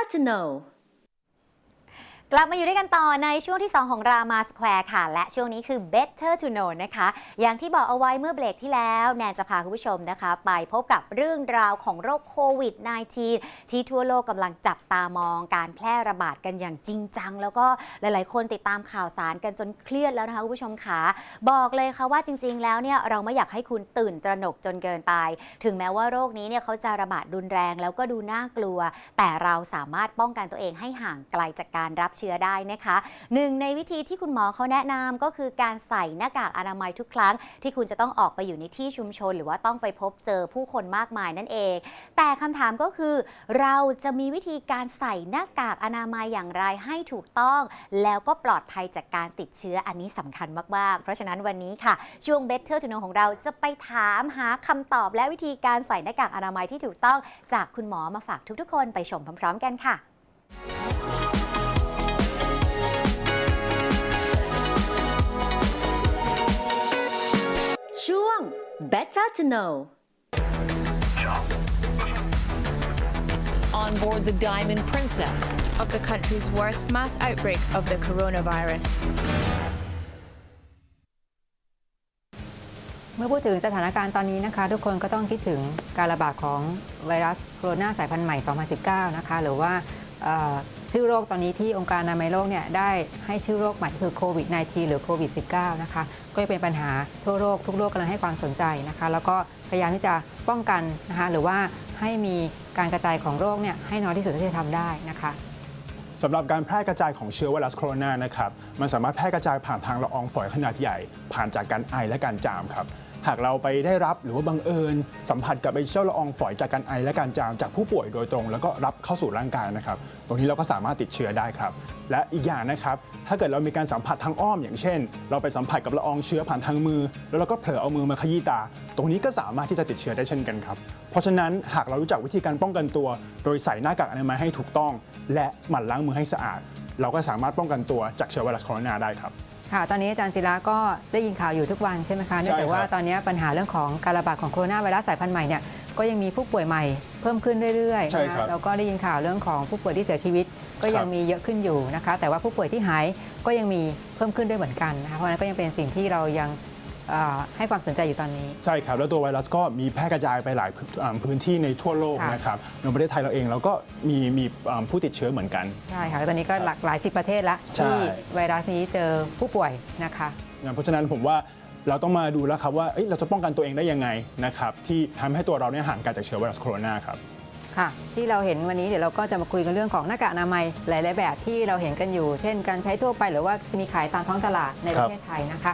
Sentinel กลับมาอยู่ด้วยกันต่อในช่วงที่ 2 ของรามาสแควร์ค่ะ และช่วงนี้คือ Better to know นะคะ อย่างที่บอกเอาไว้เมื่อเบรกที่แล้ว แนนจะพาคุณผู้ชมนะคะ ไปพบกับเรื่องราวของโรคโควิด -19 ที่ทั่วโลกกำลังจับตามองการแพร่ระบาดกันอย่างจริงจัง แล้วก็หลายๆ คนติดตามข่าวสารกันจนเครียดแล้วนะคะคุณผู้ชมค่ะบอกเลยค่ะว่าจริง ๆ แล้วเนี่ยเราไม่อยากให้คุณตื่นตระหนกจนเกินไป ถึงแม้ว่าโรคนี้เนี่ยเขาจะระบาดรุนแรงแล้วก็ดูน่ากลัว แต่เราสามารถป้องกันตัวเองให้ห่างไกลจากการรับเชื้อได้นะคะหนึ่งในวิธีที่คุณหมอเขาแนะนำก็คือการใส่หน้ากากอนามัยทุกครั้ง ที่คุณจะต้องออกไปอยู่ในที่ชุมชน หรือว่าต้องไปพบเจอผู้คนมากมายนั่นเอง แต่คำถามก็คือเราจะมีวิธีการใส่หน้ากากอนามัยอย่างไรให้ถูกต้อง แล้วก็ปลอดภัยจากการติดเชื้ออันนี้สำคัญมากๆ เพราะฉะนั้นวันนี้ค่ะ ช่วง Better to know ของเราจะไปถามหาคำตอบและวิธีการใส่หน้ากากอนามัยที่ถูกต้อง จากคุณหมอมาฝากทุกๆ คนไปชมพร้อม ๆ กันค่ะ ช่วง Better to know on board the Diamond Princess. of the country's worst mass outbreak of the coronavirus. เมื่อพูดถึงสถานการณ์ตอนนี้นะคะ ทุกคนก็ต้องคิดถึงการระบาดของไวรัสโคโรนาสายพันธุ์ใหม่ 2019 นะคะ หรือว่าเอ่อ ชื่อโรคตอนนี้ที่องค์การอนามัยโลกเนี่ยได้ให้ชื่อโรคใหม่คือโควิด -19 หรือโควิด -19 นะคะก็จะเป็นปัญหาทั่วโลกทุกโลกกำลังให้ความสนใจนะคะ แล้วก็พยายามที่จะป้องกันนะคะหรือว่าให้มีการกระจายของโรคเนี่ยให้น้อยที่สุดที่จะทำได้นะคะ สำหรับการแพร่กระจายของเชื้อไวรัสโคโรนานะครับมันสามารถแพร่กระจายผ่านทางละอองฝอยขนาดใหญ่ ผ่านจากการไอและการจามครับหากเราไปได้รับหรือว่าบังเอิญ สัมผัสกับไอ้เจ้าละอองฝอยจากการไอและการจามจากผู้ป่วยโดยตรง แล้วก็รับเข้าสู่ร่างกายนะครับ ตรงนี้เราก็สามารถติดเชื้อได้ครับ และอีกอย่างนะครับ ถ้าเกิดเรามีการสัมผัสทางอ้อม อย่างเช่น เราไปสัมผัสกับละอองเชื้อผ่านทางมือ แล้วเราก็เผลอเอามือมาขยี้ตา ตรงนี้ก็สามารถที่จะติดเชื้อได้เช่นกันครับ เพราะฉะนั้นหากเรารู้จักวิธีการป้องกันตัว โดยใส่หน้ากากอนามัยให้ถูกต้อง และหมั่นล้างมือให้สะอาด เราก็สามารถป้องกันตัวจากเชื้อไวรัสโคโรนาได้ครับค่ะตอนนี้อาจารย์ศิระก็ได้ยินข่าวอยู่ทุกวันใช่ไหมคะเนื่องจากว่าตอนนี้ปัญหาเรื่องของการระบาดของโคโรนาไวรัสสายพันธุ์ใหม่เนี่ยก็ยังมีผู้ป่วยใหม่เพิ่มขึ้นเรื่อยๆใช่นะครัคะบแล้วก็ได้ยินข่าวเรื่องของผู้ป่วยที่เสียชีวิต ก็ยัคงรับมีเยอะขึ้นอยู่นะคะ แต่ว่าผู้ป่วยที่หายก็ยังมีเพิ่มขึ้นด้วยเหมือนกันนะคะเพราะฉะนั้นก็ยังเป็นสิ่งที่เรายัง เอ่อให้ความสนใจอยู่ตอนนี้ ใช่ครับ แล้วตัวไวรัสก็มีแพร่กระจายไปหลายพื้นอ่าพื้นที่ในทั่วโลกค่ะ นะครับในประเทศไทยเราเองเราก็มีมีอ่าผู้ติดเชื้อเหมือนกัน ใช่ค่ะ ตอนนี้ก็หลากหลายสิบประเทศละใช่ ที่ไวรัสนี้เจอผู้ป่วยนะคะเพราะฉะนั้นผมว่าเราต้องมาดูแล้วครับว่าเอ้ยเราจะป้องกันตัวเองได้ยังไงนะครับที่ทำให้ตัวเราเนี่ยห่างไกลจากเชื้อไวรัสโคโรนาครับ ค่ะ ที่เราเห็นวันนี้เดี๋ยวเราก็จะมาคุยกันเรื่องของหน้ากากอนามัยหลาย ๆ แบบที่เราเห็นกันอยู่ เช่น การใช้ทั่วไปหรือว่ามีขายตามท้องตลาดในคปรับระเทศไทยนะคะ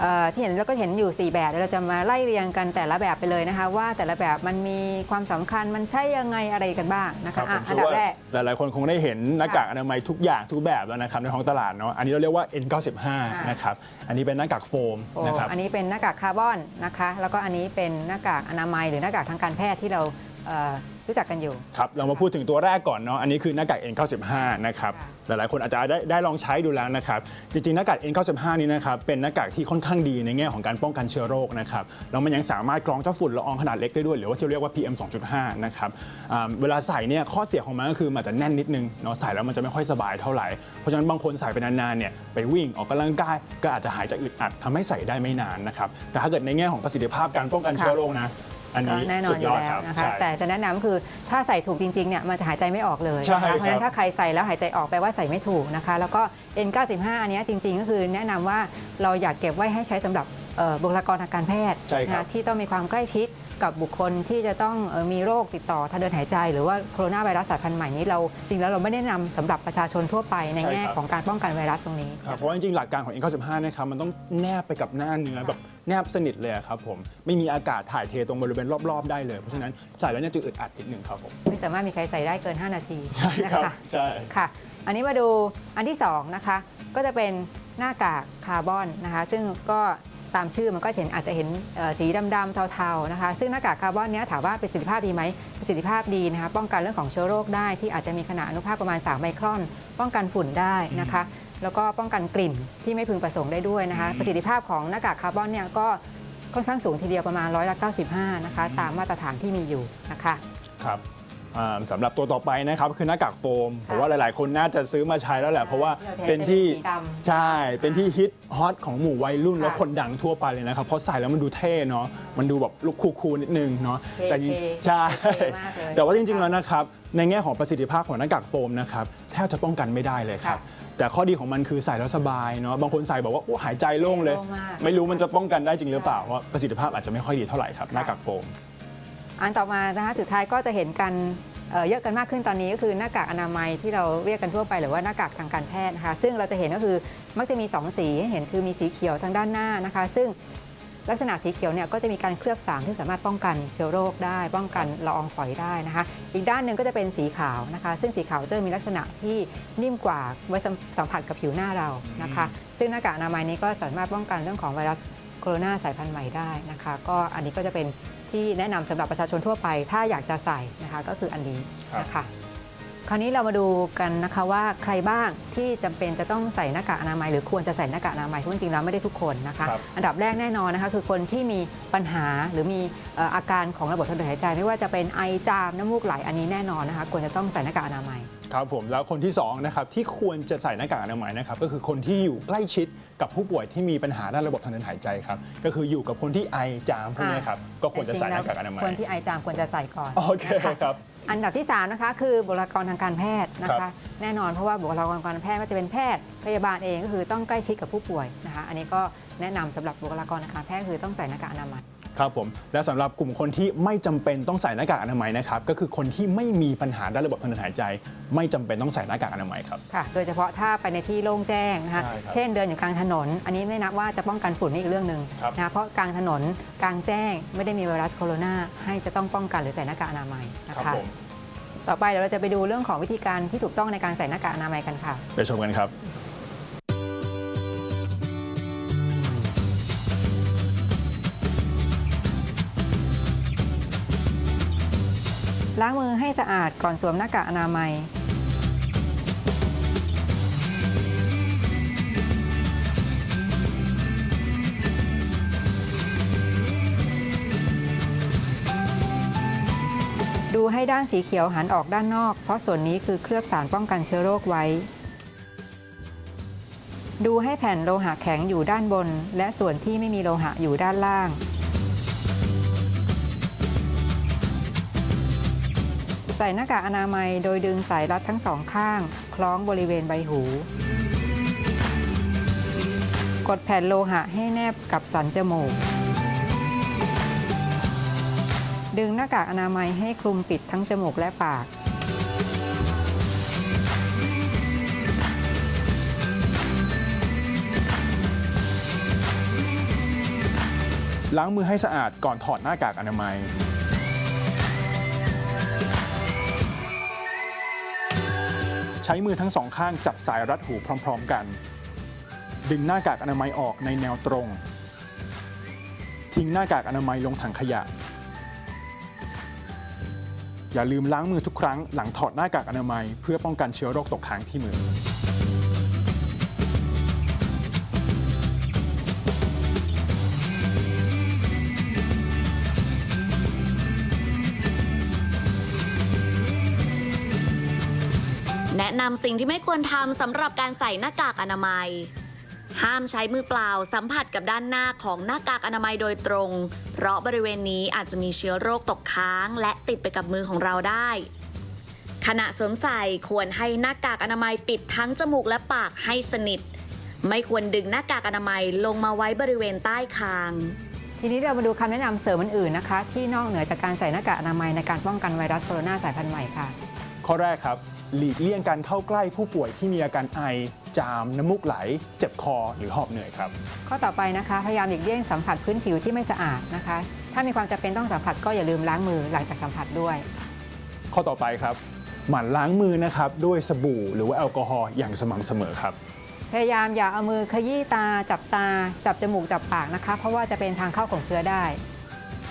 เอ่อที่เห็นเราก็เห็นอยู่ 4 แบบเดี๋ยวเราจะมาไล่เรียงกันแต่ละแบบไปเลยนะคะ ว่าแต่ละแบบมันมีความสำคัญมันใช่ยังไงอะไรกันบ้างนะครัคะบผอะมอัเชื่นอดับว่าแรก หลาย ๆ คนคงได้เห็นหน้ากากอนามัยทุกอย่างทุกแบบแล้วนะครับในท้องตลาดเนาะอันนี้เราเรียกว่า N95 นะครับอันนี้เป็นหน้ากากโฟมโอ้นะครับ อันนี้เป็นหน้ากากคาร์บอนนะคะ แล้วก็อันนี้เป็นหน้ากากอนามัยหรือหน้ากากทางการแพทย์ที่เราเอ่อ รู้จักกันอยู่ ครับ เรามาพูดถึงตัวแรกก่อนเนาะ อันนี้คือหน้ากาก N95 นะครับค่ะหลายๆ คนอาจจะได้ได้ลองใช้ดูแล้วนะครับ จริงๆ หน้ากาก N95 นี้นะครับ เป็นหน้ากากที่ค่อนข้างดีในแง่ของการป้องกันเชื้อโรคนะครับ แล้วมันยังสามารถกรองเจ้าฝุ่นละอองขนาดเล็กได้ด้วย หรือว่าที่เรียกว่า PM 2.5 นะครับอ่าเวลาใส่เนี่ยข้อเสียของมันก็คือมันจะแน่นนิดนึงเนาะ ใส่แล้วมันจะไม่ค่อยสบายเท่าไหร่ เพราะฉะนั้นบางคนใส่ไปนานๆ เนี่ยไปวิ่งออกกำลังกายก็อาจจะหายใจอึดอัดทำให้ใส่ได้ไม่นานนะครับ แต่ถ้าเกิดในแง่ของประสิทธิภาพการป้องกันเชื้อโรคนะ อันก็นี้แน่นอสุนดอยยู่อดแล้ควรับนะคะ ใช่ แต่จะแนะนำคือถ้าใส่ถูกจริงๆเนี่ยมันจะหายใจไม่ออกเลยใช่นะคะเพราะฉะนั้ครับนถ้าใครใส่แล้วหายใจออกแปลว่าใส่ไม่ถูกนะคะ แล้วก็ N95 อันเนี้ยจริง ๆ ก็คือแนะนำว่าเราอยากเก็บไว้ให้ใช้สำหรับเอ่อบุคลากรทางการแพทย์ใช่ครับ นะที่ต้องมีความใกล้ชิดกับบุคคลที่จะต้องเอ่อมีโรคติดต่อทางเดินหายใจ หรือว่าโคโรนาไวรัสสายพันธุ์ใหม่นี้เราจริงแล้วเราไม่ได้นำสำหรับประชาชนทั่วไปในแง่ของการป้องกันไวรัสตรงนี้ ครับเพราะว่าจริงๆ หลักการของ N95 นะครับมันต้องแนบไปกับหน้าเนื้อแบบ แนบสนิทเลยอะครับผมไม่มีอากาศถ่ายเทตรงบริเวณรอบๆได้เลยเพราะฉะนั้นใส่แล้วเนี่ยจะอึดอัดนิดนึงครับผมไม่สามารถมีใครใส่ได้เกิน 5 นาทีใช่นะครับคะใช่ ค่ะ อันนี้มาดูอันที่ 2 นะคะ ก็จะเป็นหน้ากากคาร์บอนนะคะ ซึ่งก็ ตามชื่อมันก็เห็นอาจจะเห็นเอ่อสีดำๆเทาๆนะคะ ซึ่งหน้ากากคาร์บอนเนี้ยถามว่าประสิทธิภาพดีไหมประสิทธิภาพดีนะคะป้องกันเรื่องของเชื้อโรคได้ที่อาจจะมีขนาดอนุภาคประมาณ 3 ไมครอน ป้องกันฝุ่นได้นะคะแล้วก็ป้องกันกลิ่นที่ไม่พึงประสงค์ได้ด้วยนะคะ ประสิทธิภาพของหน้ากากคาร์บอนเนี่ยก็ค่อนข้างสูงทีเดียวประมาณร้อยละ95 นะคะ ตามมาตรฐานที่มีอยู่นะคะ ครับ อ่าสำหรับตัวต่อไปนะครับคือหน้ากากโฟมผมว่าหลาย ๆ คนน่าจะซื้อมาใช้แล้วแหละเพราะว่าที่เราจะเห็นเป็นที่เป็นสีดำ ใช่เป็นที่ฮิตฮอตของหมู่วัยรุ่นค่ะและคนดังทั่วไปเลยนะครับเพราะใส่แล้วมันดูเท่เนาะมันดูแบบลุคคูลๆนิดนึงเนาะเท่แต่จริงเท่ใช่เท่มากเลย แต่ว่าจริง ๆ แล้วนะครับในแง่ของประสิทธิภาพของหน้ากากโฟมนะครับแทบจะป้องกันไม่ได้เลยครับค่ะแต่ข้อดีของมันคือใส่แล้วสบายเนาะบางคนใส่บอกว่าโอ้หายใจโล่งเลย โล่งมาก ไม่รู้มันจะป้องกันได้จริงหรือเปล่าเพราะประสิทธิภาพอาจจะไม่ค่อยดีเท่าไหร่ครับหน้ากากโฟม อันต่อมานะคะสุดท้ายก็จะเห็นกันเเยอะกันมากขึ้นตอนนี้ก็คือหน้ากากอนามัยที่เราเรียกกันทั่วไปหรือว่าหน้ากากทางการแพทย์นะคะซึ่งเราจะเห็นก็คือมักจะมี 2 สีให้เห็นคือมีสีเขียวทางด้านหน้านะคะ ซึ่งลักษณะสีเขียวเนี่ยก็จะมีการเคลือบสารที่สามารถป้องกันเชื้อโรคได้ ป้องกันละอองฝอยได้นะคะ อีกด้านหนึ่งก็จะเป็นสีขาวนะคะ ซึ่งสีขาวจะมีลักษณะที่นิ่มกว่าไว้สัมสัมผัสกับผิวหน้าเรานะคะ ซึ่งหน้ากากอนามัยนี้ก็สามารถป้องกันเรื่องของไวรัสโคโรนาสายพันธุ์ใหม่ได้นะคะ ก็อันนี้ก็จะเป็น ที่แนะนำสำหรับประชาชนทั่วไป ถ้าอยากจะใส่นะคะก็คืออันนี้นะคะ คราวนี้เรามาดูกันนะคะว่าใครบ้างที่จำเป็นจะต้องใส่หน้ากากอนามัย หรือควรจะใส่หน้ากากอนามัยเพราะจริงๆแล้วไม่ได้ทุกคนนะคะครับอันดับแรกแน่นอนนะคะคือคนที่มีปัญหาหรือมีเอ่ออาการของระบบทางเดินหายใจ ไม่ว่าจะเป็นไอจามน้ำมูกไหลอันนี้แน่นอนนะคะควรจะต้องใส่หน้ากากอนามัยครับผมแล้วคนที่2นะครับที่ควรจะใส่หน้ากากอนามัยนะครับก็คือคนที่อยู่ใกล้ชิดกับผู้ป่วยที่มีปัญหาด้านระบบทางเดินหายใจครับก็คืออยู่กับคนที่ไอจามพวกนี้ครับก็ควรจะใส่หน้ากากอนามัยคนที่ไอจามควรจะใส่ก่อนโอเคนะะครับ อันดับที่ 3 นะคะ คือบุคลากรทางการแพทย์นะครัคะ บ แน่นอนเพราะว่าบุคลากรทางการแพทย์ก็จะเป็นแพทย์พยาบาลเองก็คือต้องใกล้ชิดกับผู้ป่วยนะคะ อันนี้ก็แนะนำสำหรับบุคลากรทางการแพทย์คือต้องใส่หน้ากากอนามัย ครับผมและสำหรับกลุ่มคนที่ไม่จำเป็นต้องใส่หน้ากากอนามัยนะครับก็คือคนที่ไม่มีปัญหาด้านระบบทางเดินหายใจ ไม่จำเป็นต้องใส่หน้ากากอนามัยครับค่ะโดยเฉพาะถ้าไปในที่โล่งแจ้งนะคะใช่ครับเช่นเดินอยู่กลางถนน อันนี้ไม่นับว่าจะป้องกันฝุ่นนี่อีกเรื่องหนึ่งครับนะคะเพราะกลางถนนกลางแจ้งไม่ได้มีไวรัสโคโรนาให้จะต้องป้องกันหรือใส่หน้ากากอนามัยนะครัคะผมต่อไปเดี๋ยวเราจะไปดูเรื่องของวิธีการที่ถูกต้องในการใส่หน้ากากอนามัยกันค่ะไปชมกันครับ ล้างมือให้สะอาดก่อนสวมหน้ากากอนามัย ดูให้ด้านสีเขียวหันออกด้านนอก เพราะส่วนนี้คือเคลือบสารป้องกันเชื้อโรคไว้ ดูให้แผ่นโลหะแข็งอยู่ด้านบน และส่วนที่ไม่มีโลหะอยู่ด้านล่าง ส่หน้ากากอนามัยโดยดึงสายรัดทั้งสองข้าง คล้องบริเวณใบหู กดแผ่นโลหะให้แนบกับสันจมูก ดึงหน้ากากอนามัยให้คลุมปิดทั้งจมูกและปาก ล้างมือให้สะอาดก่อนถอดหน้ากากอนามัย ใช้มือทั้งสองข้างจับสายรัดหูพร้อม ๆ กัน ดึงหน้ากากอนามัยออกในแนวตรง ทิ้งหน้ากากอนามัยลงถังขยะ อย่าลืมล้างมือทุกครั้งหลังถอดหน้ากากอนามัย เพื่อป้องกันเชื้อโรคตกค้างที่มือ แนะนำสิ่งที่ไม่ควรทำสำหรับการใส่หน้ากากอนามัย ห้ามใช้มือเปล่าสัมผัสกับด้านหน้าของหน้ากากอนามัยโดยตรง เพราะบริเวณนี้อาจจะมีเชื้อโรคตกค้าง และติดไปกับมือของเราได้ ขณะสวมใส่ควรให้หน้ากากอนามัยปิดทั้งจมูกและปากให้สนิท ไม่ควรดึงหน้ากากอนามัยลงมาไว้บริเวณใต้คางทีนี้เรามาดูคำแนะนำเสริมอื่นๆนะคะ ที่นอกเหนือจากการใส่หน้ากากอนามัยในการป้องกันไวรัสโคโรนาสายพันธุ์ใหม่ค่ะ ข้อแรกครับ หลีกเลี่ยงการเข้าใกล้ผู้ป่วยที่มีอาการไอ จาม น้ำมูกไหล เจ็บคอหรือหอบเหนื่อยครับ ข้อต่อไปนะคะ พยายามหลีกเลี่ยงสัมผัสพื้นผิวที่ไม่สะอาดนะคะ ถ้ามีความจำเป็นต้องสัมผัสก็อย่าลืมล้างมือหลังจากสัมผัสด้วย ข้อต่อไปครับ หมั่นล้างมือนะครับด้วยสบู่หรือว่าแอลกอฮอล์อย่างสม่ำเสมอครับ พยายามอย่าเอามือขยี้ตา จับตา จับจมูกจับปากนะคะ เพราะว่าจะเป็นทางเข้าของเชื้อได้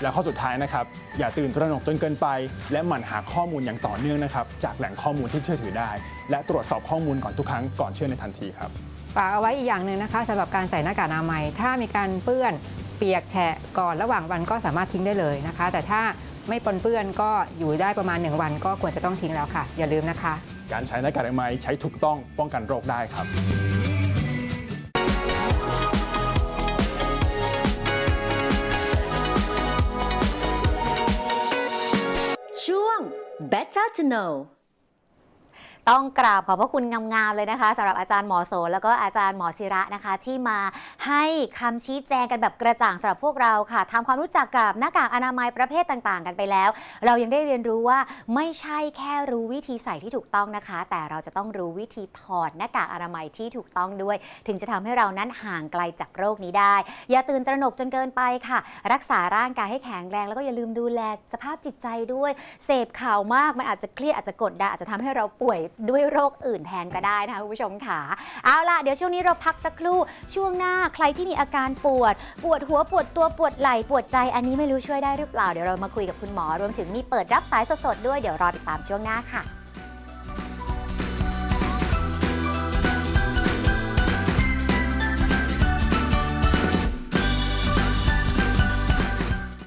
และข้อสุดท้ายนะครับ อย่าตื่นตระหนกจนเกินไป และหมั่นหาข้อมูลอย่างต่อเนื่องนะครับ จากแหล่งข้อมูลที่เชื่อถือได้ และตรวจสอบข้อมูลก่อนทุกครั้งก่อนเชื่อในทันทีครับ ฝากเอาไว้อีกอย่างหนึ่งนะคะสำหรับการใส่หน้ากากอนามัย ถ้ามีการเปื้อนเปียกแฉะก่อนระหว่างวันก็สามารถทิ้งได้เลยนะคะ แต่ถ้าไม่ปนเปื้อนก็อยู่ได้ประมาณ 1 วันก็ควรจะต้องทิ้งแล้วค่ะ อย่าลืมนะคะ การใช้หน้ากากอนามัยใช้ถูกต้องป้องกันโรคได้ครับ know ต้องกราบขอบพระคุณงามๆเลยนะคะสำหรับอาจารย์หมอโสแล้วก็อาจารย์หมอศิระนะคะ ที่มาให้คำชี้แจงกันแบบกระจ่างสำหรับพวกเราค่ะทำความรู้จักกับหน้ากากอนามัยประเภทต่างๆ กันไปแล้ว เรายังได้เรียนรู้ว่าไม่ใช่แค่รู้วิธีใส่ที่ถูกต้องนะคะ แต่เราจะต้องรู้วิธีถอดหน้ากากอนามัยที่ถูกต้องด้วย ถึงจะทำให้เรานั้นห่างไกลจากโรคนี้ได้ อย่าตื่นตระหนกจนเกินไปค่ะ รักษาร่างกายให้แข็งแรง แล้วก็อย่าลืมดูแลสภาพจิตใจด้วย เสพข่าวมากมันอาจจะเครียดอาจจะกดดันอาจจะทำให้เราป่วยด้วยโรคอื่นแทนก็ได้นะคะคุณผู้ชมค่ะ เอาล่ะ เดี๋ยวช่วงนี้เราพักสักครู่ ช่วงหน้าใครที่มีอาการปวด ปวดหัวปวดตัวปวดไหล่ปวดใจ อันนี้ไม่รู้ช่วยได้หรือเปล่า เดี๋ยวเรามาคุยกับคุณหมอรวมถึงมีเปิดรับสายสดๆด้วย เดี๋ยวรอติดตามช่วงหน้าค่ะ